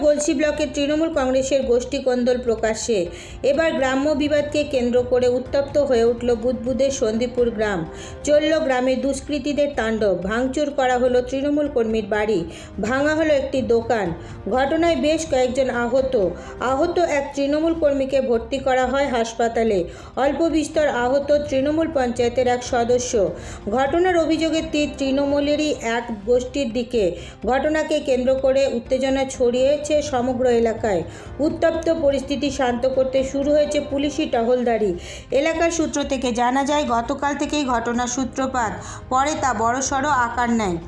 গলসি ব্লকের তৃণমূল কংগ্রেসের গোষ্ঠী কোন্দল প্রকাশ্যে। এবার গ্রাম্য বিবাদকে কেন্দ্র করে উত্তপ্ত হয়ে উঠল বুদবুদের সন্দীপুর গ্রাম। চলল গ্রামে দুষ্কৃতীদের তাণ্ডব। ভাঙচুর করা হলো তৃণমূল কর্মীর বাড়ি। ভাঙা হলো একটি দোকান। ঘটনায় বেশ কয়েকজন আহত। আহত এক তৃণমূল কর্মীকে ভর্তি করা হয় হাসপাতালে। অল্প বিস্তর আহত তৃণমূল পঞ্চায়েতের এক সদস্য। ঘটনার অভিযোগের তীর তৃণমূলেরই এক গোষ্ঠীর দিকে ঘটনাকে কেন্দ্র করে উত্তেজনা ছড়িয়েছে সমগ্র এলাকায়। উত্তপ্ত পরিস্থিতি শান্ত করতে শুরু হয়েছে পুলিশি টহলদারি। এলাকার সূত্র থেকে জানা যায়, গতকাল থেকেই ঘটনার সূত্রপাত, পরে তা বড়সড় আকার নেয়।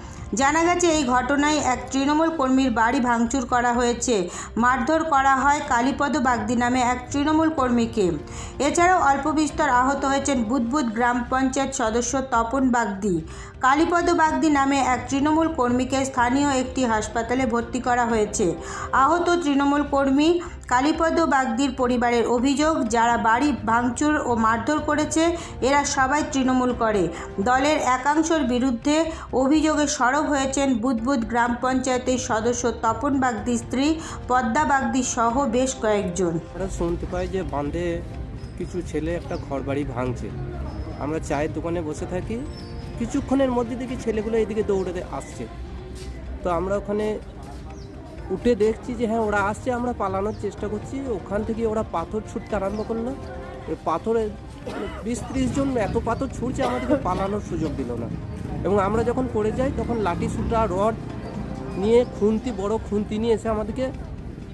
জানা গেছে, এই ঘটনায় এক তৃণমূল কর্মীর বাড়ি ভাঙচুর করা হয়েছে। মারধর করা হয় কালীপদ বাগদি নামে এক তৃণমূল কর্মীকে। এছাড়াও অল্প বিস্তর আহত হয়েছেন বুদবুদ গ্রাম পঞ্চায়েত সদস্য তপন বাগদি। কালীপদ বাগদি নামে এক তৃণমূল কর্মীকে স্থানীয় একটি হাসপাতালে ভর্তি করা হয়েছে। আহত তৃণমূল কর্মী কালীপদ বাগদির পরিবারের অভিযোগ, যারা বাড়ি ভাঙচুর ও মারধর করেছে, এরা সবাই তৃণমূল করে। দলের একাংশের বিরুদ্ধে অভিযোগে সরব হয়েছেন বুদবুদ গ্রাম পঞ্চায়েতের সদস্য তপন বাগদির স্ত্রী, পদ্মা বাগদি সহ বেশ কয়েকজন। শুনতে পাই যে বাঁধে কিছু ছেলে একটা ঘর বাড়ি ভাঙছে। আমরা চায়ের দোকানে বসে থাকি, কিছুক্ষণের মধ্যে দেখি ছেলেগুলো এদিকে দৌড়ে আসছে। তো আমরা ওখানে উঠে দেখছি যে হ্যাঁ ওরা আসছে আমরা পালানোর চেষ্টা করছি। ওখান থেকে ওরা পাথর ছুটতে আরম্ভ করল। এই পাথরে বিশ ত্রিশ জন এত পাথর ছুটছে আমাদেরকে পালানোর সুযোগ দিল না। এবং আমরা যখন পড়ে যাই তখন লাঠি সুটা রড নিয়ে খুন্তি বড় খুন্তি নিয়ে এসে আমাদেরকে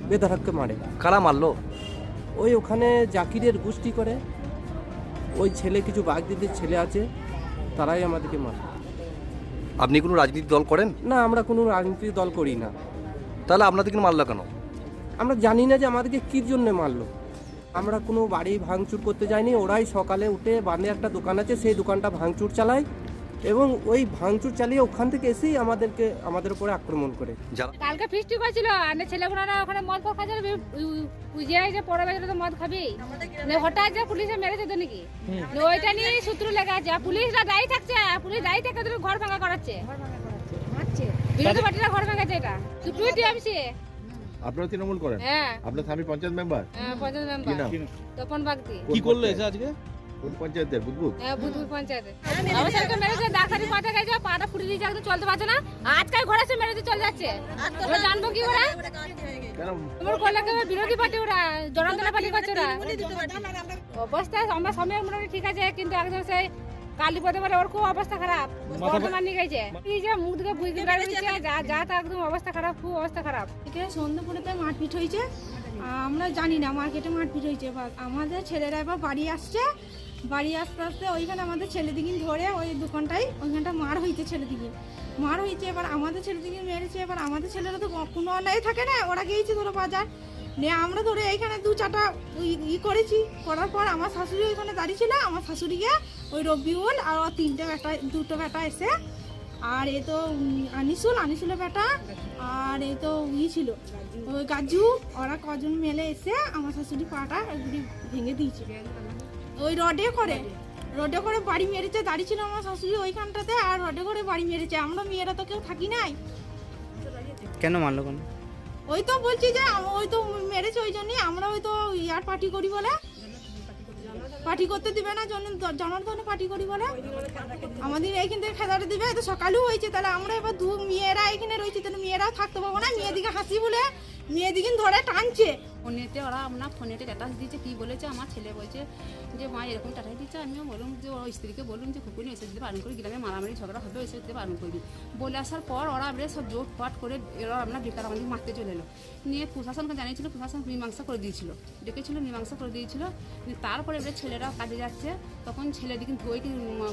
বেধারাককে মারে। কারা মারলো? ওই ওখানে জাকিরের গোষ্ঠী করে। ওই ছেলে কিছু বাঘ বাগদিদের ছেলে আছে তারাই আমাদেরকে মারে। আপনি কোনো রাজনীতি দল করেন? না আমরা কোনো রাজনীতির দল করি না। তাহলে আপনাদেরকে মারলো কেন? আমরা জানি না যে আমাদেরকে কী জন্য মারলো। আমরা কোনো বাড়ি ভাঙচুর করতে যাইনি ওরাই সকালে উঠে বাঁধে একটা দোকান আছে সেই দোকানটা ভাঙচুর চালায় এবং ওই ভাঙচুর চালিয়ে ওখান থেকে এসেই আমাদেরকে আমাদের উপরে আক্রমণ করে। কালকে ফিস্টি করেছিল আর ছেলেগুলো না ওখানে মদ ফদ খাচ্ছে পুজে যে পড়া বেজে তো মদ খাবি? হঠাৎ যে পুলিশে মেরেছে তো নাকি? ওইটা নিয়ে সূত্র লেখা আছে আর পুলিশরা দায়ী থাকছে পুলিশ দায়ী থেকে ঘর ভাঙা করাচ্ছে। বিরোধী পার্টিরা ঘর ভাঙাচ্ছে এটা। টুইট টিএমসি আপনারা তৃণমূল করেন? হ্যাঁ। আপনার স্বামী পঞ্চায়েত মেম্বার? হ্যাঁ, পঞ্চায়েত কি মেম্বার। তপন বাগদি। কি করল এসে আজকে? কোন পঞ্চায়েতের? বুধবুধ হ্যাঁ বুধবুধ পঞ্চায়েতে আমার ছেলেকে মেরেছে ডাক্তারি পাঠা গেছে পাটা ফুটে দিয়েছে একদম চলতে পারছে না। আজকাল ঘোড়া সে মেরেছে চলে যাচ্ছে। ওরা জানব কি ওরা তোমার করলে বিরোধী পার্টি ওরা জনার্দনা পার্টি করছে ওরা। অবস্থা আমার মোটামুটি ঠিক আছে কিন্তু একদম সেই কালী পদে বলে ওর খুব অবস্থা খারাপ। বর্তমান নিয়ে গেছে এই যে মুখ দিকে বুঝতে পারছে যা যা তা একদম অবস্থা খারাপ খুব অবস্থা খারাপ। থেকে সন্ধ্যেপুরেতে মারপিট হয়েছে। আমরা জানি না মার্কেটে মারপিট হয়েছে এবার আমাদের ছেলেরা এবার বাড়ি আসছে। বাড়ি আসতে আসতে ওইখানে আমাদের ছেলেদিকে ধরে ওই দোকানটাই ওইখানটা মার হয়েছে ছেলেদিকে মার হয়েছে এবার আমাদের ছেলেদিকে মেরেছে এবার আমাদের ছেলেরা তো কোনো অন্যায় থাকে না ওরা গিয়েছে ধরো বাজার। নিয়ে আমরা ধরে এইখানে দু চারটা ই- ই করেছি করার পর আমার শাশুড়ি ওইখানে দাঁড়িয়ে ছিল আমার শাশুড়িকে ওই রবিউল আর তিনটে বেটা দুটো বেটা এসে আর এ তো আনিসুল আনিসুলের বেটা আর এই তো ই ছিল। ওই গাজু ওরা কজন মেলে এসে আমার শাশুড়ি পাটা একদিন ভেঙে দিয়েছে ওই রডে করে রডে করে বাড়ি মেরেছে দাঁড়িয়ে ছিল আমার শাশুড়ি ওইখানটাতে আর রডে করে বাড়ি মেরেছে। আমরা মেয়েরা তো কেউ থাকি নাই। কেন মারলো কেন? ওই তো বলছি যে ওই তো মেরেছে ওই জন্যই আমরা ওই তো ইয়ার পার্টি করি বলে। পার্টি করতে দিবে না, জন জনার্দনে পার্টি করি বলে আমাদের এইখান থেকে খেদাটা দিবে তো সকালেও হয়েছে, তাহলে আমরা এবার দু মেয়েরা এখানে রয়েছি, তাহলে মেয়েরাও থাকতে পারব না মেয়েদিকে হাসি বলে মেয়েদিকে ধরে টানছে। ফোনেতে ওরা আপনার ফোনেতে স্ট্যাটাস দিয়েছে, কি বলেছে, আমার ছেলে বলছে যে, মা, এরকম স্ট্যাটাস দিচ্ছে, আমিও বললাম যে, ওর স্ত্রীকে বললাম যে কুকুনি এসে দিতে বারণ করে গ্রামে মারামারি ঝগড়া হবে এসে দিতে বারণ করবি বলে আসার পর ওরা আমরা সব জোট পাট করে এরা আপনার বেকার আমাদের মারতে চলে এলো। নিয়ে প্রশাসনকে জানিয়েছিল, প্রশাসন মীমাংসা করে দিয়েছিল, ডেকেছিল, মীমাংসা করে দিয়েছিল। তারপরে এবারে ছেলেরা কাজে যাচ্ছে, তখন ছেলে ছেলেদিকে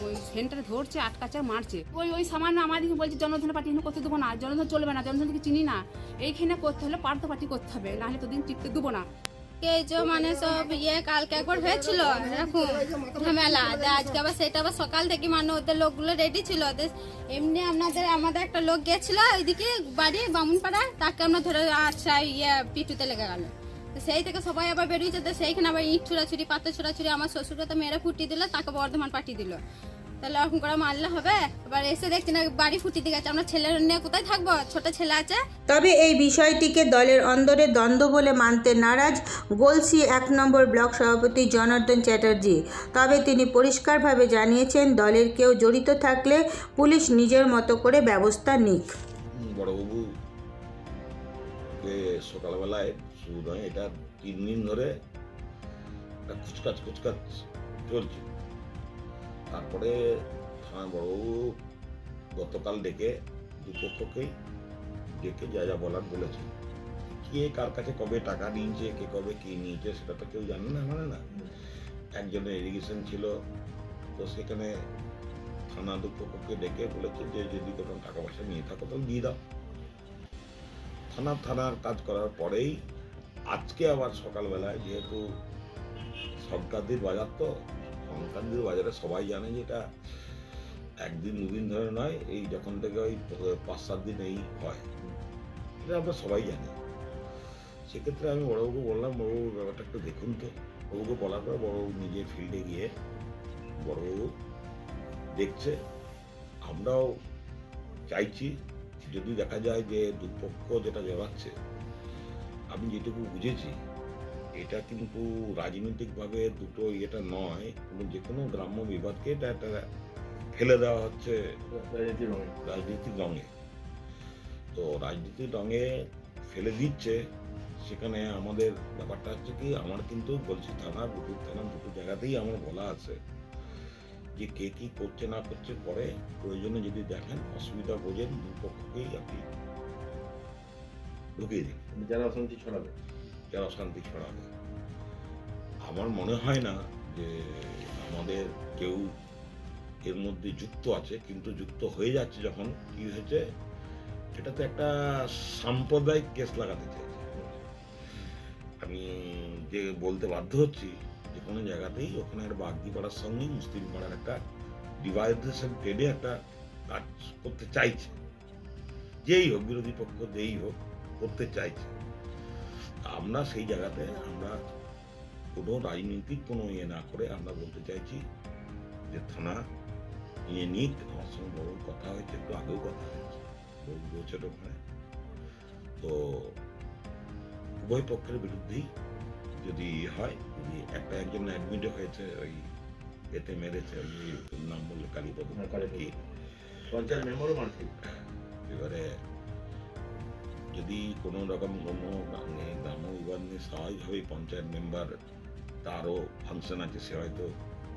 ওই সেন্টারে ধরছে, আটকাচ্ছে আর মারছে। ওই ওই সামান্য আমাদেরকে বলছে, জনধন পার্টি করতে দেবো না, জনধন চলবে না, জনধনকে চিনি না। এইখানে করতে হলে পার্থ পার্টি করতে হবে, নাহলে তোদিন টিকতে দেবো না। এই যে মানে সব ইয়ে কালকে একবার হয়েছিল ঝামেলা। আজকে আবার সেটা আবার সকাল থেকে মানে ওদের লোকগুলো রেডি ছিল। এমনি আপনাদের আমাদের একটা লোক গেছিল ওইদিকে বাড়ি, বামুনপাড়া, তাকে আমরা ধরে আচ্ছা ইয়ে পিটুতে লেগে গেল। সেই থেকে সবাই আবার বেরিয়েছে তো সেইখানে আবার ইট ছুড়াছুড়ি পাতা ছুড়াছুড়ি, আমার শ্বশুরকে তো মেরে ফুটিয়ে দিল, তাকে বর্ধমান পাঠিয়ে দিল। তো তাহলে ওরকম করে মারলে হবে। এবার এসে দেখছি না বাড়ি ফুটি দিয়ে গেছে। আমরা ছেলের নিয়ে কোথায় থাকব? ছোট ছেলে আছে। তবে এই বিষয়টিকে দলের অন্দরে দ্বন্দ্ব বলে মানতে নারাজ গোলসি এক নম্বর ব্লক সভাপতি জনার্দন চ্যাটার্জি। তবে তিনি পরিষ্কারভাবে জানিয়েছেন দলের কেউ জড়িত থাকলে পুলিশ নিজের মতো করে ব্যবস্থা নিক। বড়বাবু সকালবেলায় শুরু নয় এটা তিন দিন ধরে একটা কুচকাচ কুচকাচ চলছে। তারপরে থানা বড়বাবু গতকাল ডেকে দুপক্ষকেই ডেকে যা যা বলার বলেছে। কে কার কাছে কবে টাকা নিয়েছে, কে কবে কি নিয়েছে সেটা তো কেউ জানে না মানে না। একজনের ইরিগেশন ছিল, তো সেখানে থানা দুপক্ষকে ডেকে বলেছে যে যদি কোনো টাকা পয়সা নিয়ে থাকো তাহলে দিয়ে দাও। থানা, থানার কাজ করার পরেই আজকে আবার সকালবেলায় যেহেতু সংক্রান্তির বাজার তো সংক্রান্তির বাজারে সবাই জানে যে এটা একদিন, দুদিন ধরে নয়, এই যখন থেকে ওই পাঁচ, সাত দিন এই হয়। এটা আমরা সবাই জানি। সেক্ষেত্রে আমি বড়বাবুকে বললাম, বড়বাবু, ব্যাপারটা একটু দেখুন তো। বাবুকে বলার পর বড়বাবু নিজে ফিল্ডে গিয়ে বড়বাবু দেখছে। আমরাও চাইছি যদি দেখা যায় যে দুপক্ষ যেটা জড়াচ্ছে, আমি যেটুকু বুঝেছি এটা কিন্তু রাজনৈতিকভাবে দুটো ইয়েটা নয় যে কোনো গ্রাম্য বিবাদকে এটা একটা ফেলে দেওয়া হচ্ছে রাজনীতির রঙে। রাজনীতির রঙে। তো রাজনীতির রঙে ফেলে দিচ্ছে সেখানে আমাদের ব্যাপারটা হচ্ছে কি আমার কিন্তু বলছি থানা বুটুর থানা দুটো জায়গাতেই আমার বলা আছে যে কে কি করছে না করছে পরে প্রয়োজনে যদি দেখেন অসুবিধা বোঝেন দুপক্ষকেই আপনি ঢুকিয়ে দিন। যারা অশান্তি ছড়াবে। যারা অশান্তি ছড়াবে আমার মনে হয় না যে আমাদের কেউ এর মধ্যে যুক্ত আছে, কিন্তু যুক্ত হয়ে যাচ্ছে যখন কি হয়েছে এটা তো একটা সাম্প্রদায়িক কেস লাগাতে চাইছে। আমি যে বলতে বাধ্য হচ্ছি যে কোনো জায়গাতেই ওখানে একটা বাগদি পাড়ার সঙ্গে মুসলিম পাড়ার একটা ডিভাইডেশন ট্রেডে একটা কাজ করতে চাইছে। যেই হোক, বিরোধী পক্ষ যেই হোক, করতে চাইছে। আমরা সেই জায়গাতে আমরা কোনো রাজনৈতিক কোনো ইয়ে না করে আমরা বলতে চাইছি যে থানা নিয়ে নিক আমার সঙ্গে বড় কথা হয়েছে একটু আগেও কথা হয়েছে বহু বলছে ওখানে। তো উভয় পক্ষের বিরুদ্ধেই যদি ইয়ে হয় যদি একটা একজন অ্যাডমিটও হয়েছে ওই এতে মেরেছে ওই নাম বললে কালীপদ হ্যাঁ, পঞ্চায়েত মেম্বারও মারছে এবারে যদি কোনো রকম কোনো মানে গ্রাম্য বিবাদ নিয়ে পঞ্চায়েত মেম্বার তারও ফাংশন আছে, সে হয়তো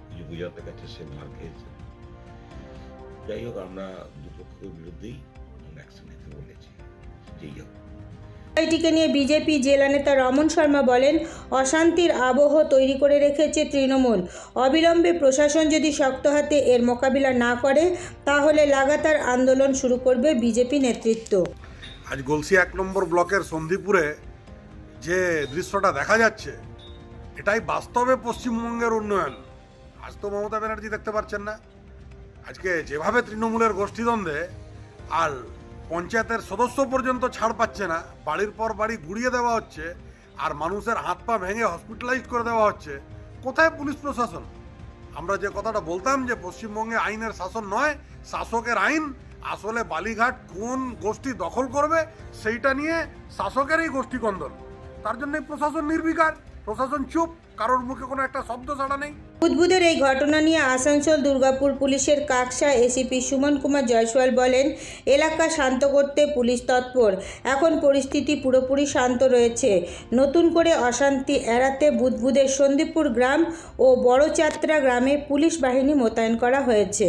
কিছু বুঝাতে গেছে, সে মার খেয়েছে। যাই হোক, আমরা দুপক্ষের বিরুদ্ধেই অ্যাকশন নিতে বলেছি। যেই হোক। বিষয়টিকে নিয়ে বিজেপি জেলা নেতা রমন শর্মা বলেন, অশান্তির আবহ তৈরি করে রেখেছে তৃণমূল। অবিলম্বে প্রশাসন যদি শক্ত হাতে এর মোকাবিলা না করে, তাহলে লাগাতার আন্দোলন শুরু করবে বিজেপি নেতৃত্ব। আজ গলসি এক নম্বর ব্লকের সন্ধিপুরে যে দৃশ্যটা দেখা যাচ্ছে, এটাই বাস্তবে পশ্চিমবঙ্গের উন্নয়ন। আজ তো মমতা ব্যানার্জি দেখতে পাচ্ছেন না। আজকে যেভাবে তৃণমূলের গোষ্ঠীদ্বন্দ্বে আর পঞ্চায়েতের সদস্য পর্যন্ত ছাড় পাচ্ছে না, বাড়ির পর বাড়ি গুড়িয়ে দেওয়া হচ্ছে, আর মানুষের হাত পা ভেঙে হসপিটালাইজ করে দেওয়া হচ্ছে, কোথায় পুলিশ প্রশাসন? আমরা যে কথাটা বলতাম যে পশ্চিমবঙ্গে আইনের শাসন নয়, শাসকের আইন আসলে বালিঘাট কোন গোষ্ঠী দখল করবে সেইটা নিয়ে শাসকেরই গোষ্ঠী কন্দল। তার জন্যই প্রশাসন নির্বিকার, প্রশাসন চুপ, কারোর মুখে কোনো একটা শব্দ ছাড়া নেই। বুধবুদের এই ঘটনা নিয়ে আসানসোল, দুর্গাপুর পুলিশের কাকসা এসিপি সুমন কুমার জয়সওয়াল বলেন, এলাকা শান্ত করতে পুলিশ তৎপর। এখন পরিস্থিতি পুরোপুরি শান্ত রয়েছে। নতুন করে অশান্তি এড়াতে বুধবুদের সন্দীপুর গ্রাম ও বড়চাত্রা গ্রামে পুলিশ বাহিনী মোতায়েন করা হয়েছে।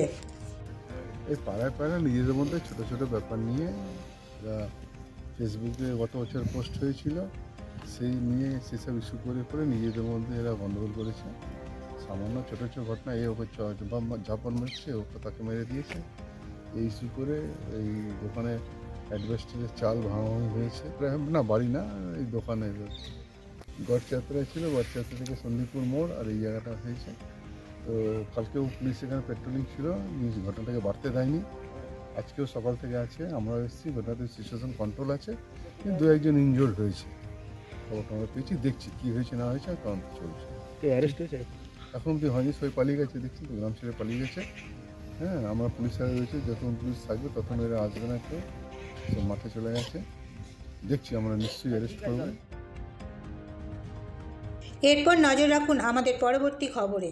এই পাড়ায় পাড়ায় নিজেদের মধ্যে ছোটো ছোটো ব্যাপার নিয়ে ফেসবুকে গত বছর পোস্ট হয়েছিল, সেই নিয়ে সেসব ইস্যু করে করে নিজেদের মধ্যে এরা গণ্ডগোল করেছে। সামান্য ছোটো ছোটো ঘটনা, এ ওকে ঝাপন মেরেছে ওকে তাকে মেরে দিয়েছে। এই ইস্যু করে এই দোকানে অ্যাডভেস্টারের চাল ভাঙাভাঙি হয়েছে। না, বাড়ি না, এই দোকানে গড়যাত্রায় ছিল গড়যাত্রা থেকে সন্দীপুর মোড় আর এই জায়গাটা হয়েছে। তো কালকেও পুলিশ এখানে পেট্রোলিং ছিল ঘটনাটাকে বাড়তে দেয়নি। আজকেও সকাল থেকে আছে আমরা এসেছি ঘটনাতে সিচুয়েশন কন্ট্রোল আছে কিন্তু দু একজন ইনজোর্ড হয়েছে। খবরটা আমরা পেয়েছি দেখছি কী হয়েছে না হয়েছে আর তদন্ত চলছে। অ্যারেস্ট হয়েছে? এখন অব্দি হয়নি সবাই পালিয়ে গেছে দেখছি গ্রাম ছেড়ে পালিয়ে গেছে। হ্যাঁ আমরা পুলিশরা রয়েছে যখন পুলিশ থাকবে তখন এরা আসবে না কেউ সব মাঠে চলে গেছে। দেখছি আমরা নিশ্চয়ই অ্যারেস্ট করব। এরপর নজর রাখুন আমাদের পরবর্তী খবরে।